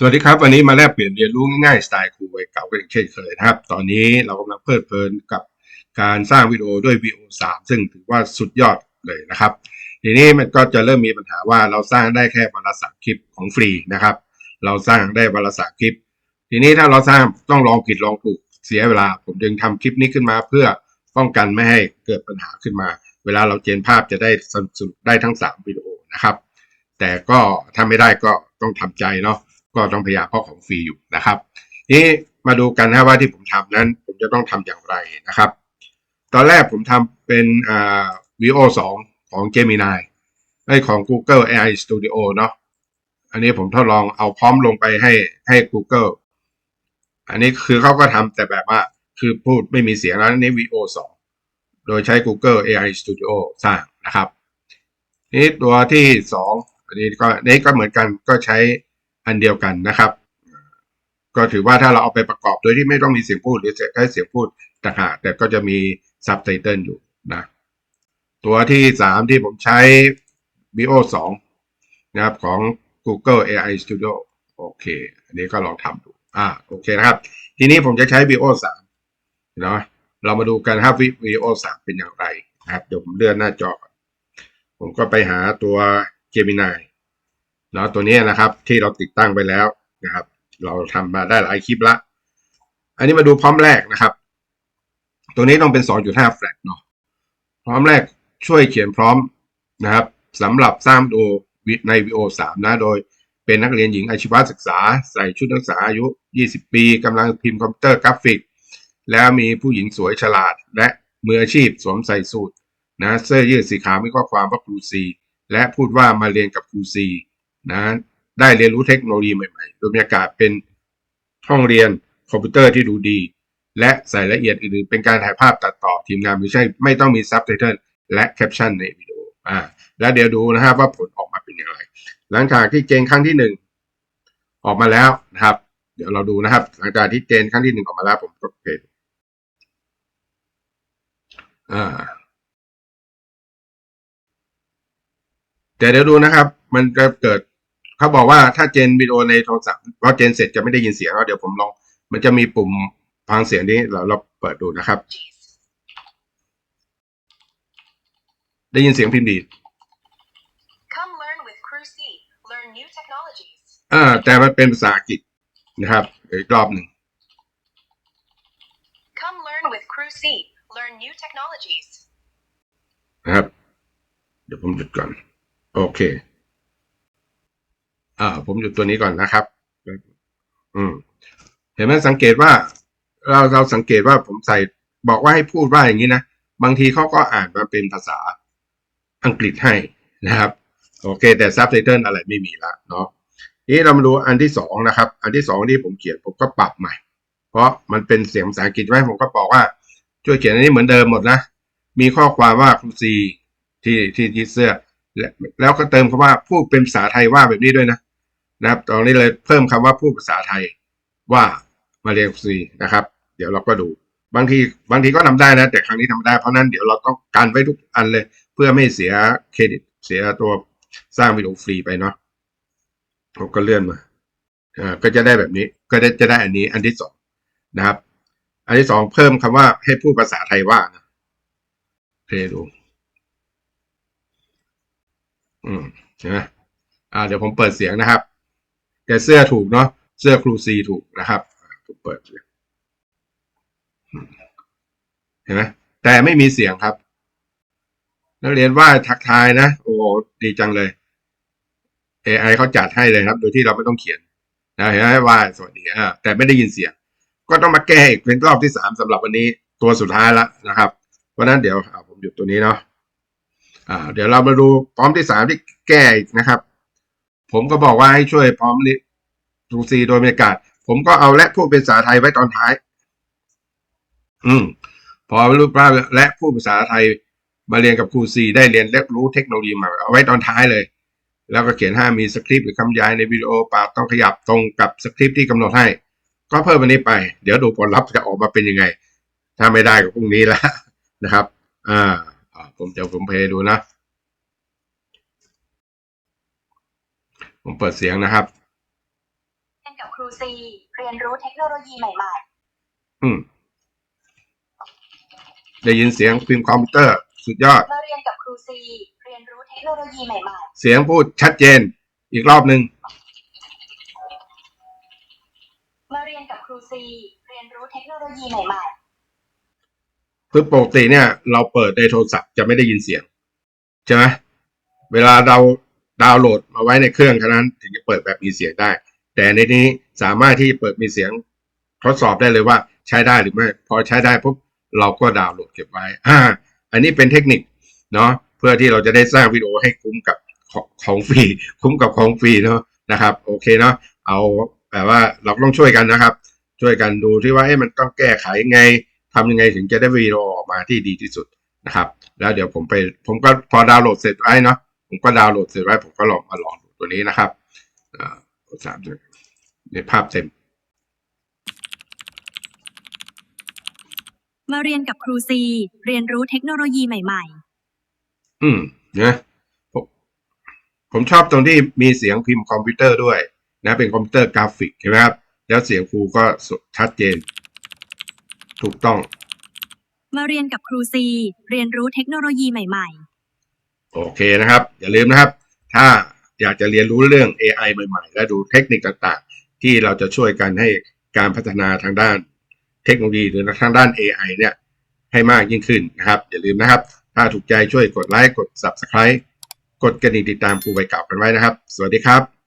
สวัสดีครับ วันนี้มาแลกเปลี่ยนเรียนรู้ง่ายๆสไตล์ครูวัยเก่ากันอีกเช่นเคยนะครับ ตอนนี้เรากำลังเพลิดเพลินกับการสร้างวิดีโอด้วย VO 3 ซึ่งถือว่าสุดยอดเลยนะครับ ทีนี้มันก็จะเริ่มมีปัญหาว่าเราสร้างได้แค่วันละสามคลิปของฟรีนะครับ เราสร้างได้วันละสามคลิป ทีนี้ถ้าเราสร้างต้องลองผิดลองถูกเสียเวลา ผมจึงทำคลิปนี้ขึ้นมาเพื่อป้องกันไม่ให้เกิดปัญหาขึ้นมา เวลาเราเจนภาพจะได้สนุกๆได้ทั้งสามวิดีโอนะครับ แต่ก็ถ้าไม่ได้ก็ต้องทำใจเนาะ ก็ต้องพยายามเพราะของฟรีอยู่นะครับนี่มาดูกันนะว่าที่ผมทำนั้น ผมจะต้องทำอย่างไรนะครับ ตอนแรกผมทำเป็นอ่า VO 2ของ Gemini ไอของ Google AI Studio เนาะอันนี้ผมทดลองเอาพร้อมลงไปให้ให้ Google อันนี้คือเขาก็ทำแต่แบบว่าคือพูดไม่มีเสียงแล้วนนี้ VO 2โดยใช้ Google AI Studio สร้างนะครับ นี่ตัวที่สองอันนี้ก็นนี้ก็เหมือนกันก็ใช้ อันเดียวกันนะครับ ก็ถือว่าถ้าเราเอาไปประกอบโดยที่ไม่ต้องมีเสียงพูดหรือใช้เสียงพูดต่างหากแต่ก็จะมีซับไตเติลอยู่นะตัวที่สามที่ผมใช้ VO 2นะครับของ Google AI Studio โอเค อันนี้ก็ลองทำดู อ่า โอเคนะครับ ทีนี้ผมจะใช้ VO 3เนาะ เรามาดูกันครับ VO 3เป็นอย่างไรนะครับ เดี๋ยวผมเลื่อนหน้าจอ ผมก็ไปหาตัว Gemini เนาะตัวนี้นะครับที่เราติดตั้งไปแล้วนะครับ เราทำมาได้หลายคลิปละ อันนี้มาดูพร้อมแรกนะครับ ตัวนี้ต้องเป็น 2.5 แฟลตเนาะพร้อมแรกช่วยเขียนพร้อมนะครับสำหรับสร้างดูใน VO 3นะโดยเป็นนักเรียนหญิงอาชีวศึกษา ใส่ชุดนักศึกษาอายุ 20 ปีกำลังพิมพ์คอมพิวเตอร์กราฟิก แล้วมีผู้หญิงสวยฉลาด และมืออาชีพสวมใส่สูทนะเสื้อยืดสีขาวมีข้อความว่าครูซีและพูดว่ามาเรียนกับครูซี นะได้เรียนรู้เทคโนโลยีใหม่ๆ โดยบรรยากาศเป็นห้องเรียนคอมพิวเตอร์ที่ดูดี และใส่ละเอียดอื่นๆเป็นการถ่ายภาพตัดต่อทีมงานไม่ใช่ ไม่ต้องมีซับไตเติลและแคปชั่นในวิดีโออ่าแล้วเดี๋ยวดูนะครับว่าผลออกมาเป็นอย่างไร หลังจากที่เกณฑ์ครั้งที่หนึ่งออกมาแล้วนะครับ เดี๋ยวเราดูนะครับ หลังจากที่เกณฑ์ครั้งที่หนึ่งออกมาแล้วผมก็เกณฑ์อ่าแต่เดี๋ยวดูนะครับ มันจะเกิด เขาบอกว่าถ้าเจนวิดีโอในโทรศัพท์พอเจนเสร็จจะไม่ได้ยินเสียงแล้วเดี๋ยวผมลอง มันจะมีปุ่มฟังเสียงนี้เราเราเปิดดูนะครับ ได้ยินเสียงพิมพ์ดีด Come learn with Crew C. Learn new technologies. อ่าแต่มันเป็นภาษาอังกฤษนะครับเดี๋ยวอีกรอบหนึ่ง Come learn with Crew C. Learn new technologies. นะครับ เดี๋ยวผมหยุดก่อน โอเค อ่าผมหยุดตัวนี้ก่อนนะครับ อืม เห็นไหมสังเกตว่า เราเราสังเกตว่าผมใส่บอกว่าให้พูดว่าอย่างนี้นะ บางทีเขาก็อ่านมาเป็นภาษาอังกฤษให้นะครับ โอเค แต่ซับไตเติลอะไรไม่มีละเนาะนี่เรามาดูอันที่สองนะครับ อันที่สองที่ผมเขียนผมก็ปรับใหม่ เพราะมันเป็นเสียงภาษาอังกฤษไว้ผมก็บอกว่าช่วยเขียนอันนี้เหมือนเดิมหมดนะ มีข้อความว่าครูซีที่ที่ที่เสื้อ และแล้วก็เติมคำว่าพูดเป็นภาษาไทยว่าแบบนี้ด้วยนะ นะครับตอนนี้เลยเพิ่มคำว่าพูดภาษาไทยว่ามาเรียนครูซีนะครับ เดี๋ยวเราก็ดู บางทีบางทีก็ทำได้นะ แต่ครั้งนี้ทำไม่ได้เพราะนั้นเดี๋ยวเราต้องการไว้ทุกอันเลย เพื่อไม่เสียเครดิตเสียตัวสร้างวิดีโอฟรีไปเนาะผมก็เลื่อนมาอ่าก็จะได้แบบนี้ก็ได้จะได้อันนี้อันที่สองนะครับ อันที่สองเพิ่มคำว่าให้พูดภาษาไทยว่านะเพลย์ดู อืมนะอ่าเดี๋ยวผมเปิดเสียงนะครับ แต่เสื้อถูกเนาะเสื้อครูซีถูกนะครับเปิดเลยเห็นไหมแต่ไม่มีเสียงครับ นักเรียนว่าทักทายนะ โอ้ดีจังเลย AI เขาจัดให้เลยครับ โดยที่เราไม่ต้องเขียนนะเห็นไหมว่าสวัสดีอ่าแต่ไม่ได้ยินเสียง ก็ต้องมาแก้อีกเป็นรอบที่สามสำหรับวันนี้ตัวสุดท้ายละนะครับ เพราะนั้นเดี๋ยวผมหยุดตัวนี้เนาะอ่า เดี๋ยวเรามาดูพร้อมที่สามที่แก้อีกนะครับ ผมก็บอกว่าให้ช่วยพร้อมนี้ดูซีโดยบรรยากาศ ผมก็เอาและพูดเป็นภาษาไทยไว้ตอนท้าย อืม พอรู้ว่าและพูดภาษาไทยมาเรียนกับครูซีได้เรียนและรู้เทคโนโลยีมาเอาไว้ตอนท้ายเลย แล้วก็เขียนห้ามีสคริปต์หรือคำย้ายในวิดีโอปากต้องขยับตรงกับสคริปต์ที่กำหนดให้ ก็เพิ่มอันนี้ไป เดี๋ยวดูผลลัพธ์จะออกมาเป็นยังไง ถ้าไม่ได้ก็พรุ่งนี้แล้วนะครับ อ่าผมจะผมเพย์ดูนะ ผมเปิดเสียงนะครับครูซีเรียนรู้เทคโนโลยีใหม่อืมได้ยินเสียงพิมพ์คอมพิวเตอร์ สุดยอดๆมาเรียนกับครูซีเรียนรู้เทคโนโลยีใหม่เสียงพูดชัดเจน อีกรอบหนึ่งๆมาเรียนกับครูซีเรียนรู้เทคโนโลยีใหม่คือปกติเนี่ย เราเปิดในโทรศัพท์จะไม่ได้ยินเสียง ใช่ไหมเวลาเรา ดาวน์โหลดมาไว้ในเครื่องเท่านั้นถึงจะเปิดแบบมีเสียงได้ แต่ในนี้สามารถที่เปิดมีเสียงทดสอบได้เลยว่าใช้ได้หรือไม่ พอใช้ได้ปุ๊บเราก็ดาวน์โหลดเก็บไว้อ่าอันนี้เป็นเทคนิคเนาะเพื่อที่เราจะได้สร้างวิดีโอให้คุ้มกับของของฟรีคุ้มกับของฟรีเนาะนะครับ โอเคเนาะเอาแบบว่าเราต้องช่วยกันนะครับ ช่วยกันดูที่ว่าเอ๊ะมันต้องแก้ไขยังไงทำยังไงถึงจะได้วิดีโอออกมาที่ดีที่สุดนะครับ แล้วเดี๋ยวผมไปผมก็พอดาวน์โหลดเสร็จไว้เนาะ ผมก็ดาวน์โหลดเสร็จไว้ผมก็ลองมาลองดูตัวนี้นะครับอ่าสามในภาพเต็ม มาเรียนกับครูซี เรียนรู้เทคโนโลยีใหม่อืมนะผมผมชอบตรงที่มีเสียงพิมพ์คอมพิวเตอร์ด้วยนะเป็นคอมพิวเตอร์กราฟิกใช่ไหมครับ แล้วเสียงครูก็สชัดเจน ถูกต้องๆมาเรียนกับครูซี เรียนรู้เทคโนโลยีใหม่ โอเคนะครับ อย่าลืมนะครับ ถ้าอยากจะเรียนรู้เรื่อง AI ใหม่ ๆ และดูเทคนิคต่างๆ ที่เราจะช่วยกันให้การพัฒนาทางด้านเทคโนโลยีหรือทางด้าน AI เนี่ยให้มากยิ่งขึ้นนะครับ อย่าลืมนะครับ ถ้าถูกใจช่วยกดไลค์กด Subscribe กดกระดิ่งติดตามครูใบเก่ากันไว้นะครับ สวัสดีครับ